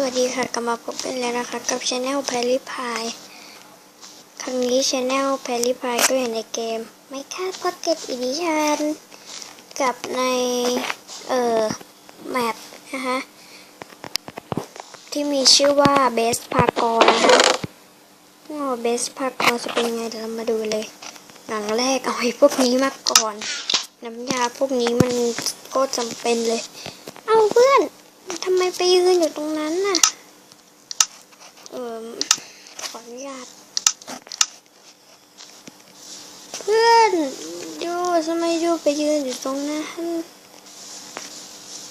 สวัสดีค่ะกลับมาพบกันแล้วนะคะ กับช anel แพริพายครั้งนี้ช anel แพริพายก็อยู่ในเกมไม่คาดก็เก็บอีดิชันกับใน เอ่อ แมปนะคะที่มีชื่อว่า Best p a r k o r นะคะโอ้ Best p a r k o r จะเป็นยังไงเดี๋ยวเรามาดูเลยหนังแรกเอาไอ้พวกนี้มาก่อน น้ำยาพวกนี้มันก็จำเป็นเลย เอาเพื่อน ทำไมไปยืนอยู่ตรงนั้นน่ะ เออขออนุญาต เพื่อนดูทำไมดูไปยืนอยู่ตรงนั้น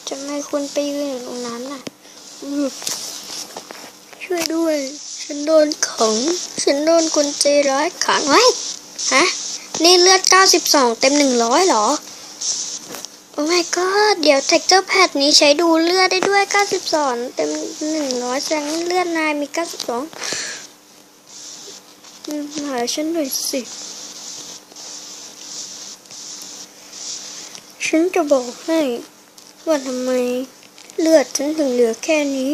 ทำไมคุณไปยืนอยู่ตรงนั้นน่ะ ช่วยด้วย ฉันโดนขัง ฉันโดนคนใจร้ายขังไว้ ฮะ นี่เลือด 92 เต็ม 100เหรอ โอ้ my god เดี๋ยว texture pad นี้ใช้ดูเลือดได้ด้วย 92 เต็ม 100 แสดงว่าเลือดนายมี 92มหาฉันหน่อยสิ ฉันจะบอกให้ ว่าทำไมเลือดฉันถึงเหลือแค่นี้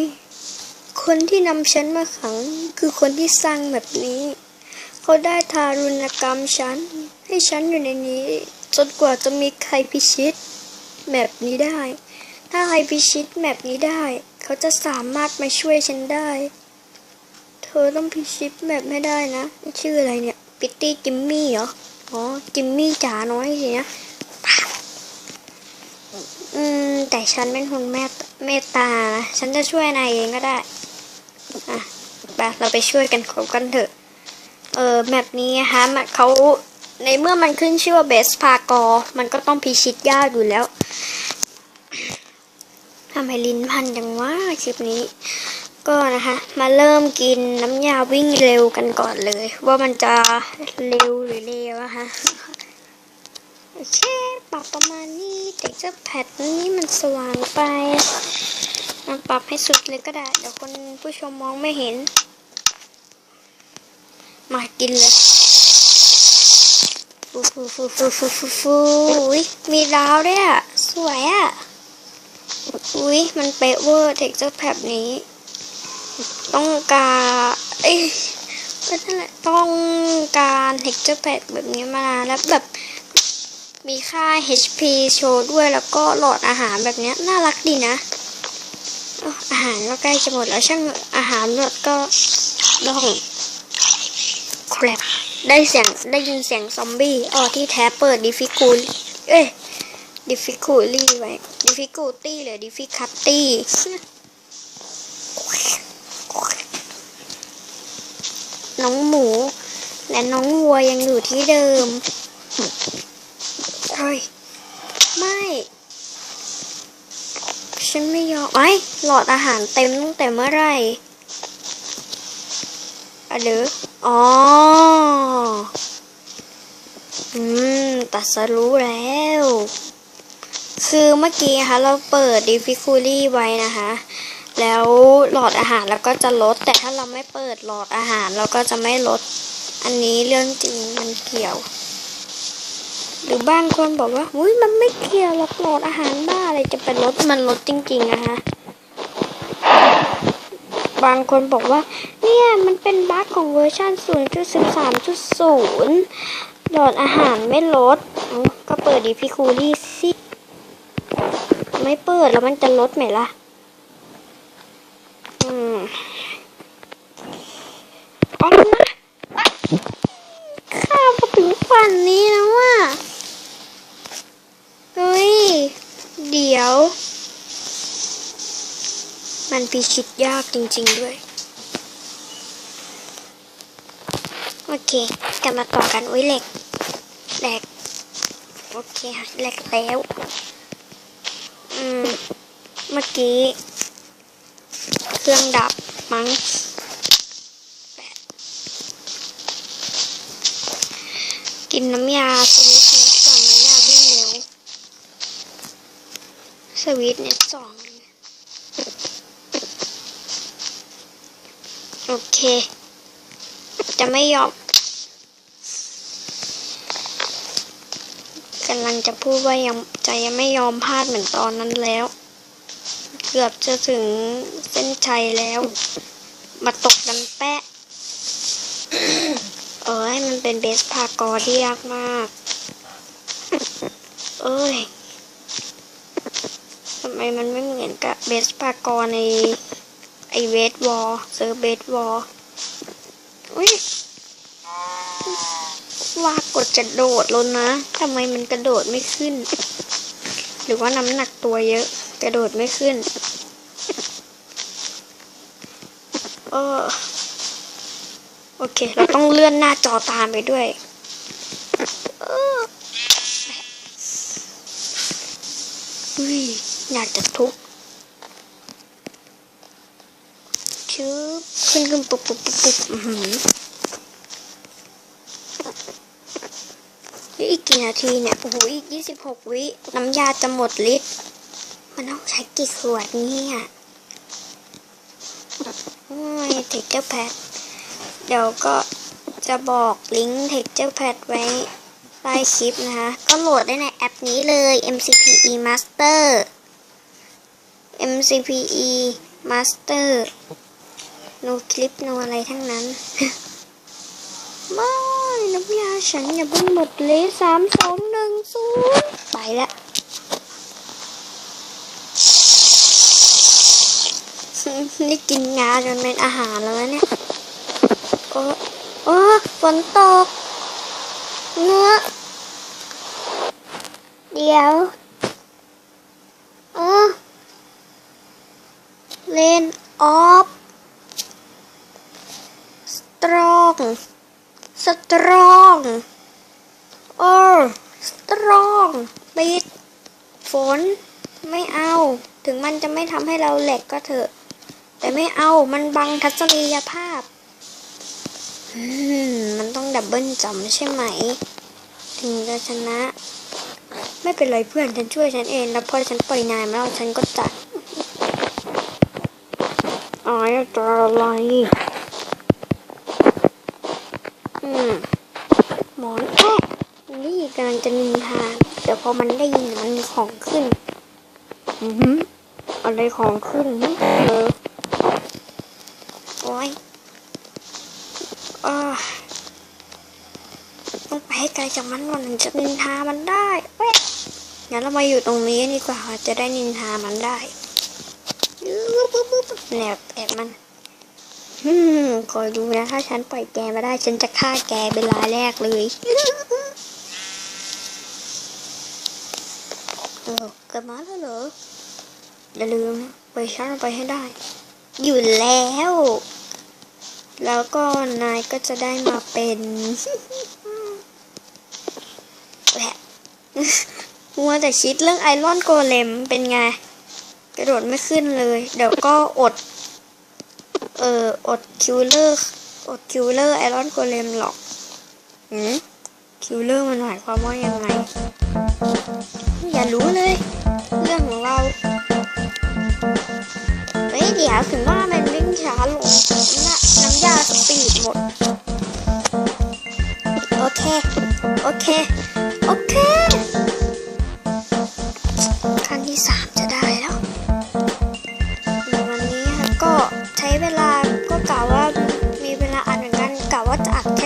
คนที่นำฉันมาขังคือคนที่สร้างแบบนี้ เขาได้ทารุณกรรมฉัน ให้ฉันอยู่ในนี้จนกว่าจะมีใครพิชิต แบบนี้ได้ ถ้าใครพิชิตแบบนี้ได้ เขาจะสามารถมาช่วยฉันได้ เธอต้องพิชิตแบบไม่ได้นะ ชื่ออะไรเนี่ย ปิตตี้จิมมี่เหรอ อ๋อ จิมมี่จ๋าน้อยสินะอืม แต่ฉันเป็นคนเมตเมตตานะ ฉันจะช่วยนายเองก็ได้ อะไปเราไปช่วยกันขบกันเถอะ เออแบบนี้นะคะมันเขา ในเมื่อมันขึ้นชื่อว่าเบสพากอ มันก็ต้องพิชิตยากอยู่แล้วทำให้ลิ้นพันจังว่าคลิปนี้ ก็นะคะ มาเริ่มกินน้ำยาวิ่งเร็วกันก่อนเลย ว่ามันจะเร็วหรือเร็วนะคะโอเคปรับประมาณนี้แต่เจ้าแพดนี้มันสว่างไปมันปรับให้สุดเลยก็ได้เดี๋ยวคนผู้ชมมองไม่เห็น มากินเลย ฟูฟูฟูฟูฟูฟูฟูอุ๊ยมีดาวด้วยอะ สวยอะ อุ้ยมันเป๊ะเวอร์เท็กเจอร์แบบนี้ ต้องการเอ้ยก็นั่นแหละต้องการเท็กเจอร์แพดแบบนี้มานานแล้วแบบมีค่า HP โชว์ด้วยแล้วก็หลอดอาหารแบบนี้น่ารักดีนะ อาวอาหารก็ใกล้จะหมดแล้วช่างอาหารหมดก็ต้องแครบ ได้เสียงได้ยินเสียงซอมบี้อ๋อที่แท้เปิดดิฟิคูลเอ้ยดิฟิคูลี่ไว้ดิฟิคูตี้หรือดิฟิคัตตี้น้องหมู และน้องวัวยังอยู่ที่เดิมเฮ้ยไม่ ฉันไม่ยอมไอ้หลอดอาหารเต็มตั้งแต่เมื่อไหร่ อะเด้ออ๋ออืมตัดสรู้แล้ว คือเมื่อกี้นะคะเราเปิด difficulty ไว้นะคะ แล้วหลอดอาหารเราก็จะลด แต่ถ้าเราไม่เปิดหลอดอาหารเราก็จะไม่ลด อันนี้เรื่องจริงมันเกี่ยว หรือบางคนบอกว่าอุ้ยมันไม่เกี่ยวหรอกหลดอาหารบ้าอะไรจะเป็นลดมันลดจริง ๆ นะคะ บางคนบอกว่า เนี่ยมันเป็นบั๊กของเวอร์ชัน0.13.0 หลอดอาหารไม่ลด ก็เปิดดีพิคูลี่สิ ไม่เปิดแล้วมันจะลดไหมล่ะ อืมเอานะข้าวมาถึงฝันนี้แล้วว่ะ เฮ้ย เดี๋ยว มัน พิชิตยากจริง ๆด้วย โอเค กลับมาต่อกัน อุ้ยเหล็กแหลก โอเคค่ะแหลกแล้ว อืม เมื่อกี้ เครื่องดับมั้งกินน้ำยาสวิตช์เน็ตก่อนน้ำยาวิ่งเร็วสวิตช์เน็ตสอง โอเค จะไม่ยอมกำลังจะพูดว่ายังจะยังไม่ยอมพลาดเหมือนตอนนั้นแล้วเคเกือบจะถึงเส้นชัยแล้ว มาตกดันแปะเอ้ยมันเป็นเบสพากอร์ที่ยากมาก เอ้ยทำไมมันไม่เหมือนกับเบสพากอร์ใน ไอเวทวอลเซอร์เบสวอลอุ้ยว่ากดจะโดดแล้วนะทำไมมันกระโดดไม่ขึ้น หรือว่าน้ำหนักตัวเยอะ กระโดดไม่ขึ้นเออโอเค เราต้องเลื่อนหน้าจอตามไปด้วยอุ้ยอยากจะทุบ ชืบขึ้นขึ้นปุ๊บปุ๊บปุ๊บปุ๊บอืมอีกกี่นาทีเนี่ย โอ้โห อีกยี่สิบหกวิ น้ำยาจะหมดฤทธิ์มันต้องใช้กี่ขวดเนี่ยโอ้ยเทคเจอร์แพดเดี๋ยวก็จะบอกลิงก์ Texture Pad ไว้ใต้คลิปนะคะ ก็โหลดได้ในแอปนี้เลย MCPE Master MCPE Master โนคลิปโนอะไรทั้งนั้นไม่น้ำยาฉันอย่าเพิ่งหมดเลยสามสองหนึ่งศูนย์ไปละนี่กินงาจนเป็นอาหารแล้วเนี่ยโอ้โอ้ฝนตก เนื้อ เดี๋ยวเออเลนออฟ ตรอง สตรองโอ้สตรองปิด ฝน ไม่เอา ถึงมันจะไม่ทำให้เราแหลกก็เถอะ แต่ไม่เอา มันบังทัศนียภาพ มันต้องดับเบิลจำใช่ไหม ถึงจะชนะ ไม่เป็นไรเพื่อน ฉันช่วยฉันเอง แล้วพอฉันปล่อยนายมาแล้วฉันก็จัดอายจะอะไร อืมหมอนแอะนี่กำลังจะนินทาเดี๋ยวพอมันได้ยินมันมีของขึ้น อือหืออะไรของขึ้นเออโอ้ยอาต้องไปให้ไกลจากมันก่อนถึงจะนินทามันได้เว้ยงั้นเรามาอยู่ตรงนี้ดีกว่าจะได้นินทามันได้แนบแอบมัน อืมคอยดูนะ ถ้าฉันปล่อยแกมาได้ ฉันจะฆ่าแกเป็นรายแรกเลยเออกลับมาแล้วเหรอ อย่าลืมไปฉันไปให้ได้ อยู่แล้ว แล้วก็นายก็จะได้มาเป็นแหละมัวแต่คิดเรื่องไอรอนโกเลมเป็นไง กระโดดไม่ขึ้นเลย เดี๋ยวก็อด อออดคิวเลอร์อดคิวเลอร์ไอรอนโกเลมหรอกหืมคิวเลอร์มันหมายความว่ายังไง อย่ารู้เลย เรื่องของเราเฮ้ยเดี๋ยวถึงว่ามันวิ่งช้าลงนะน้ำยาสปีดหมด โอเค โอเคโอเค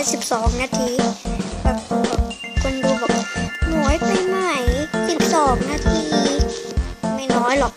ค่12 นาทีแบบแบบคนดูบอกน้อยไปไหม 12 นาที ไม่น้อยหรอก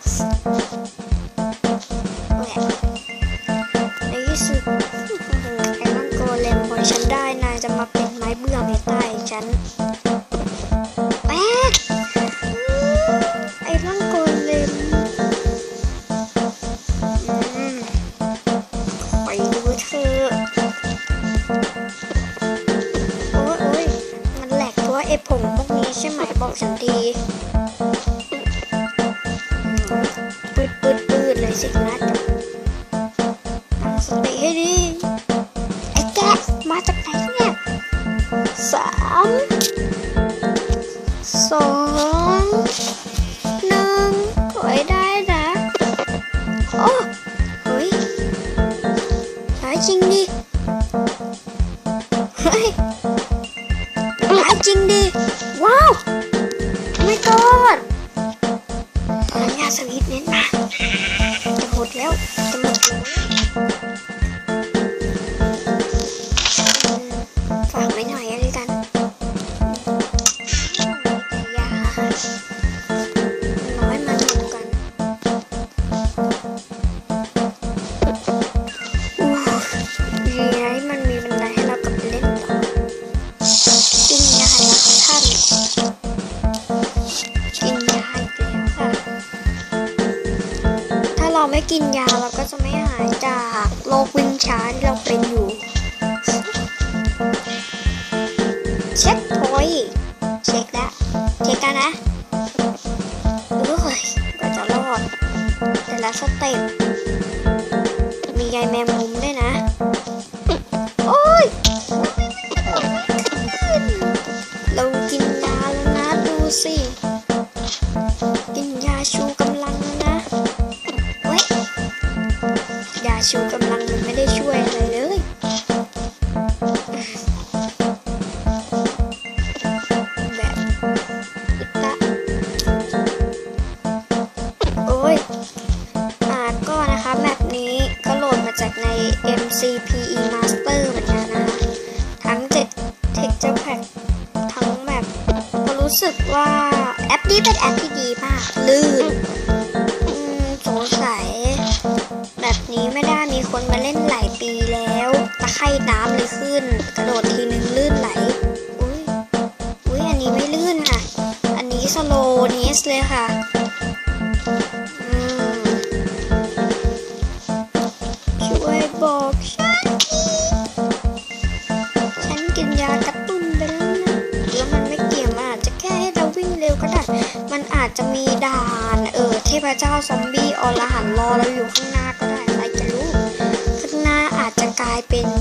ส กินยาเราก็จะไม่หาย MCPE Master เหมือนกันนะคะทั้ง7 Texture Pack ทั้งแบบก็รู้สึกว่าแอปนี้เป็นแอปที่ดีมาก ลื่นสงสัย แบบนี้ไม่ได้มีคนมาเล่นหลายปีแล้วตะไคร่น้ำเลยขึ้น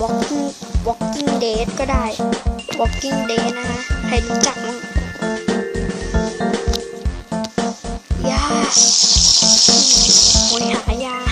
walking walking dead ก็ได้ walking dead นะคะใครรู้จักมั้งยาโอ้ยหายา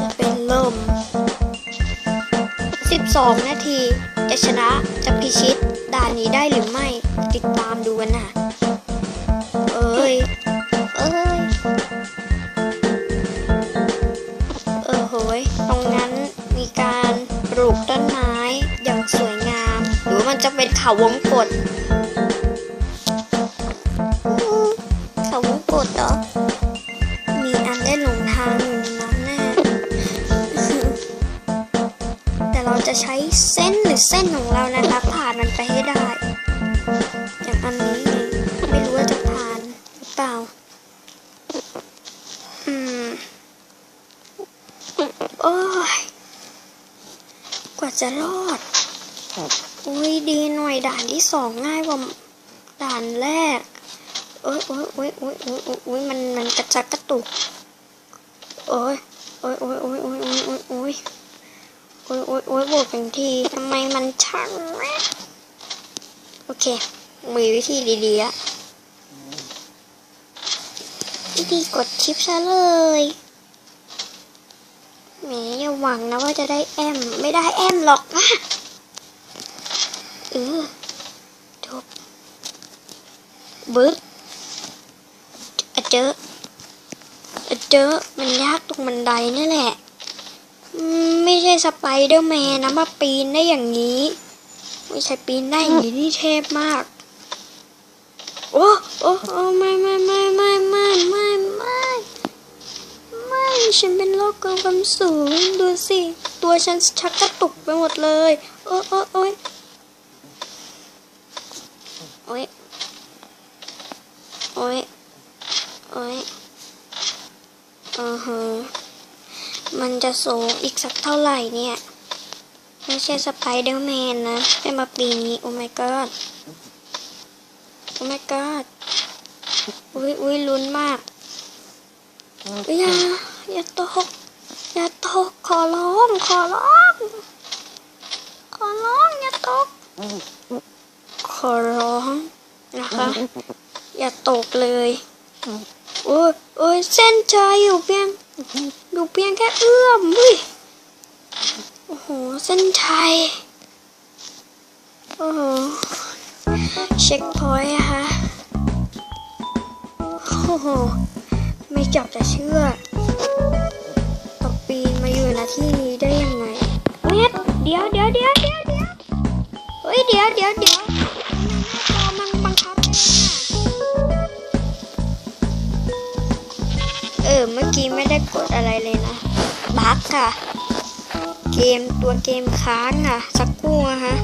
จะเป็นลม 12 นาที จะชนะจะพิชิตด่านนี้ได้หรือไม่ ติดตามดูกันนะเอ้ย เอ้ย เออโหยตรงนั้นมีการปลูกต้นไม้อย่างสวยงาม หรือมันจะเป็นเขาวงกต จะรอดอุ้ยดีหน่อยด่านที่สองง่ายกว่าด่านแรกโอ้ยโอ้ยโอ้ยโอ้ยโอ้ยโอ้ยมันมันกระจักกระตุกโอ้ยโอ้ยโอ้ยโอ้ยโอ้ยโอ้ยโอ้ยโอ้ยโอ้ยโอ้ยโอ้ยโบกเป็นทีทำไมมันช่างแม่โอเค มีวิธีดีๆอะวิธีกดชิปซะเลย หมอย่าหวังนะว่าจะได้แอม ไม่ได้แอมหรอกนะเออจบบึ๊บอเจออเจอมันยากตรงบันไดนี่แหละ ไม่ใช่สไปเดอร์แมนนะมาปีนได้อย่างนี้ ไม่ใช่ปีนได้อย่างนี้นี่เทพมาก โอ้โอ้โอ้ไม่ไม่ไม่ไม่ไม่ไม่ไม่ไม่ฉันเป็น โรคความสูงดูสิ ตัวฉันชักกระตุกไปหมดเลย โอ้โอ้โอ้ยโอ้ยโอ้ยโอ้ยอือฮะมันจะสูงอีกสักเท่าไหร่เนี่ย ไม่ใช่สไปเดอร์แมนนะให้มาปีนี้ โอ้ my god โอ้ my god อุ้ยอุ้ยลุ้นมาก อย่า อย่าตกอย่าตก ขอร้องขอร้องขอร้องอย่าตก ขอร้องนะคะ อย่าตกเลยโอ้ยโอ้ยเส้นใจอยู่เพียงอยู่เพียงแค่เอื้อมเว้ยโอ้โหเส้นชัยโอ้โหเช็คพอยต์อะคะโอ้โหไม่จับจะเชื่อ ที่นี้ได้ยังไงเน็ตเดี๋ยวเดี๋ยวเดี๋ยวเดี๋ยวเดี๋ยวเฮ้ยเดี๋ยวเดี๋ยวเดี๋ยวทำไมหน้าจอมันบังคับเองอะเออเมื่อกี้ไม่ได้กดอะไรเลยนะบั๊กค่ะ เกมตัวเกมค้างอะ สักครู่อะฮะ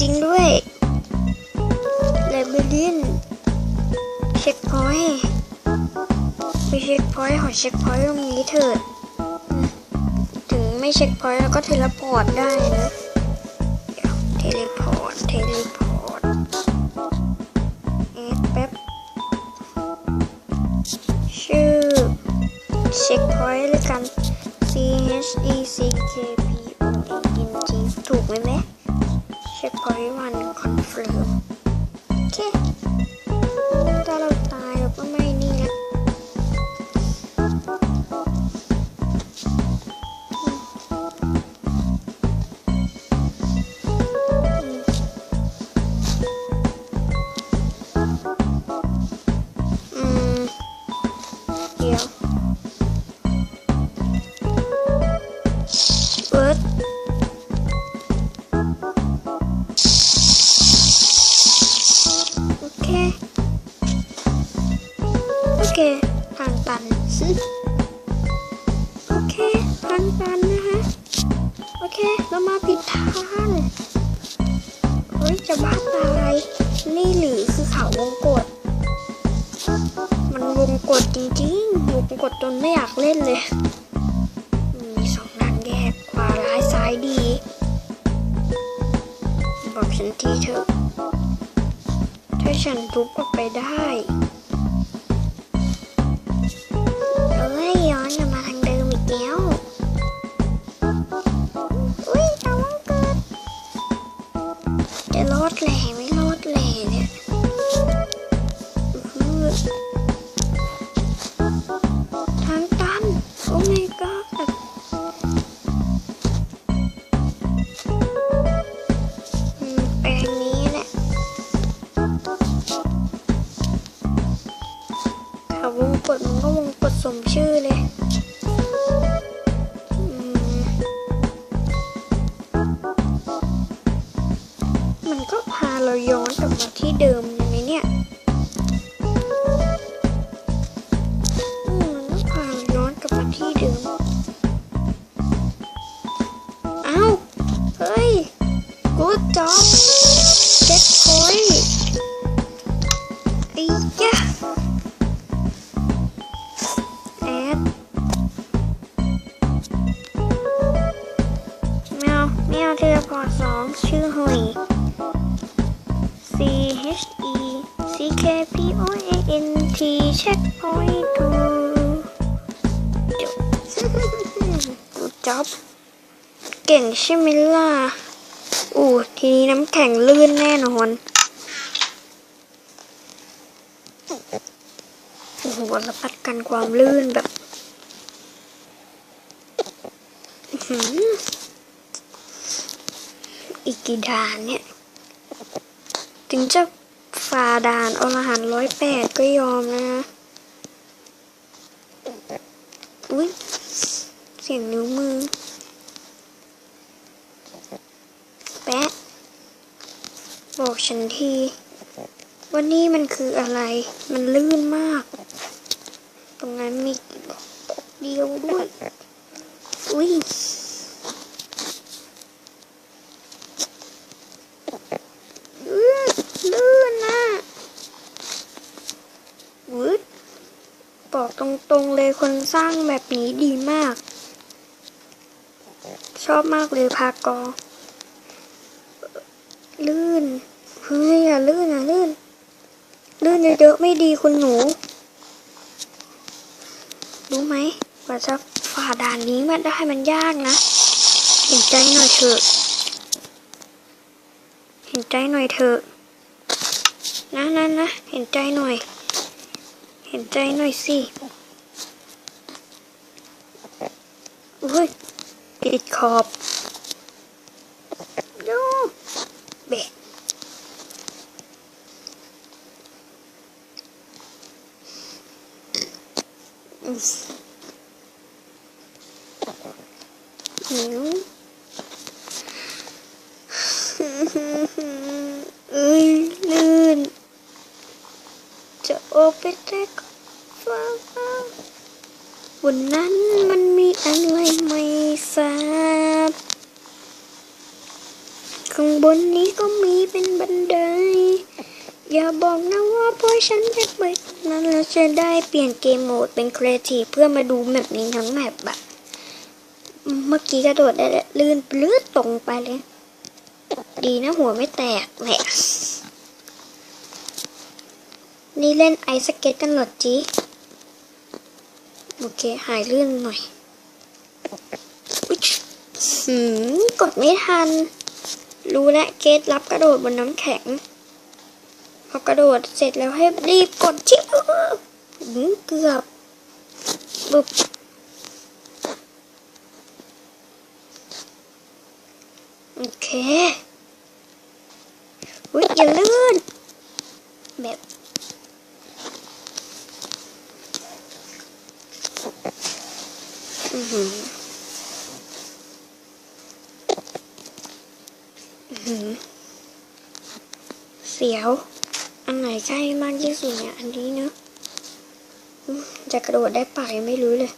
จริงด้วยเลเบลินเช็คพอยต์ไปเช็คพอยต์ขอเช็คพอยต์ตรงนี้เถิด ถึงไม่เช็คพอยต์แล้วก็เทเลพอร์ตได้นะเทเลพอร์ต เทเลพอร์ตเอสแป๊บ ชื่อ เช็คพอยต์เลยกัน C H E C K P เช็คพางตัน โอเคทางตันนะฮะ โอเค เรามาผิดทางเฮ้ย จะบ้าตาย นี่หรือคือเขาวงกด มันวงกดจริงๆวงกดจนไม่อยากเล่นเลย มีสองทางแยกขวาร้ายซ้ายดี บอกฉันทีเถอะ ถ้าฉันทุบออกไปได้ rólegir í rólegir แมวเทเลพอสองชื่อหุย C H E C K P ที่เช็คพอยต์ดูจบกูจ็อบเก่งใช่ไหมล่ะอู้ทีนี้น้ำแข็งลื่นแน่นอนโอ้โหรับประกันความลื่นแบบ อื อีกกี่ด่านเนี่ย ถึงจะฝ่าด่านอรหันร้อยแปดก็ยอมนะอุ้ยเสียงนิ้วมือ แปะ บอกฉันทีว่านี่มันคืออะไร มันลื่นมาก ตรงนั้นมีเดียวด้วยอุ้ย อื้อลื่นนะวืดบอก ตรงๆเลยคนสร้างแบบนี้ดีมาก ชอบมากเลยพากอ ลื่นเฮ้ยอย่าลื่นอย่าลื่น ลื่นเยอะๆไม่ดีคุณหนู รู้ไหมกว่าจะฝ่าด่านนี้มาได้มันยากนะเห็นใจหน่อยเถอะเห็นใจหน่อยเถอะนะนะนะเห็นใจหน่อย เห็นใจหน่อยสิ เฮ้ยติดขอบโยเบะอืมหิว เอ้ยลื่น จะโอเปเตกฟ้าบนนั้นมันมีอะไรไม่ทราบ ข้างบนนี้ก็มีเป็นบันได อย่าบอกนะว่าเพราะฉันจะไปนั้นแล้วจะได้ เกมโหมดเป็นครีเอทีฟเพื่อมาดูแมปนี้ทั้งแมปแบบเมื่อกี้กระโดดได้ลื่นปลื้ดตรงไปเลย ดีนะหัวไม่แตกแหละนี่เล่นไอสเก็ตกันหรอจีโอเค หายลื่นหน่อยอุ๊ยหืมกดไม่ทัน รู้แล้วเกตรับกระโดดบนน้ำแข็ง พอกระโดดเสร็จแล้วให้รีบกดชิป เกือบบุบโอเคอุ้ยอย่าลื่นแบบอือหืออื้อหือเสียว อันไหนใกล้มากที่สุดเนี่ย อันนี้เนอะ จะกระโดดได้ป่ายังไม่รู้เลย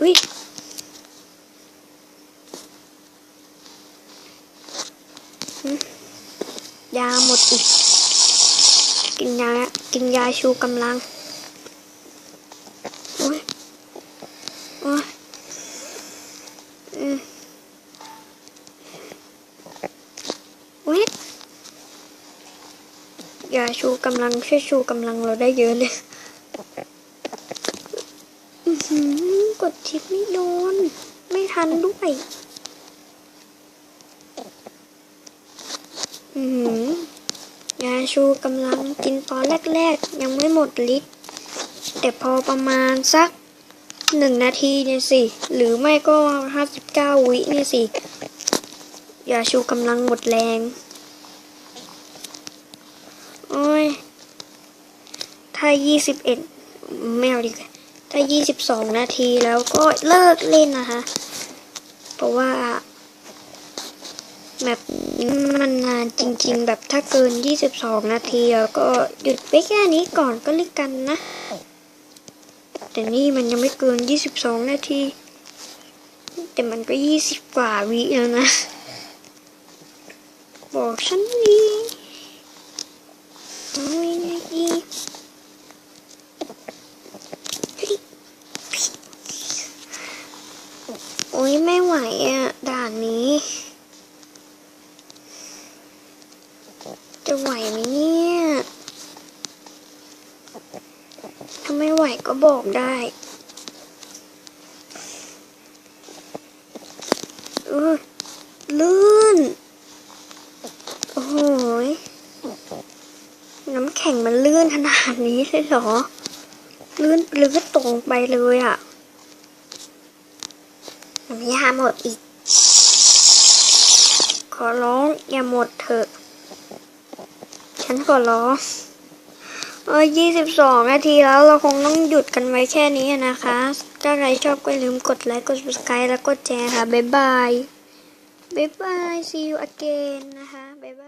อุ้ยยาหมดอีก กินยา กินยาชูกำลังโอ้ยโอ้ยอืมเวทยาชูกำลังช่วยชูกำลังเราได้เยอะเลย อือหื ชิปไม่โดน ไม่ทันด้วย อือหือยาชูกำลังกินตอนแรกๆ ยังไม่หมดฤทธิ์แต่พอประมาณสักหนึ่งนาทีเนี่ยสิ หรือไม่ก็ห้าสิบเก้าวิเนี่ยสิ ยาชูกำลังหมดแรง โอ้ย ถ้ายี่สิบเอ็ดไม่เอาดีกว่า ถ้ยี่สิบสองนาทีแล้วก็เลิกเล่นนะคะ เพราะว่าแบบมันนานจริงๆ แบบถ้าเกิน 22 นาทีแล้วก็หยุดไปแค่นี้ก่อนก็เลิกกันนะ แต่นี่มันยังไม่เกิน 22 นาที แต่มันก็ 20 กว่าวิแล้วนะ บอกฉันดีเอายังไดีเฮ้ยโอ้ยไม่ไหวอะ ด่านนี้ จะไหวไหมเนี่ย ถ้าไม่ไหวก็บอกได้ลื่น โอ้โหยน้ำแข็งมันลื่นขนาดนี้เลยเหรอ ลื่นลื่นตรงไปเลยอะ่ะ หมดอีก ขอร้องอย่าหมดเถอะ ฉันขอร้องเออยี่สิบสองนาทีแล้วเราคงต้องหยุดกันไว้แค่นี้นะคะ ถ้าใครชอบก็อย่าลืมกดไลค์ กด subscribe แล้วกดแชร์ค่ะ บ๊ายบาย บ๊ายบาย see you again นะคะ บ๊ายบาย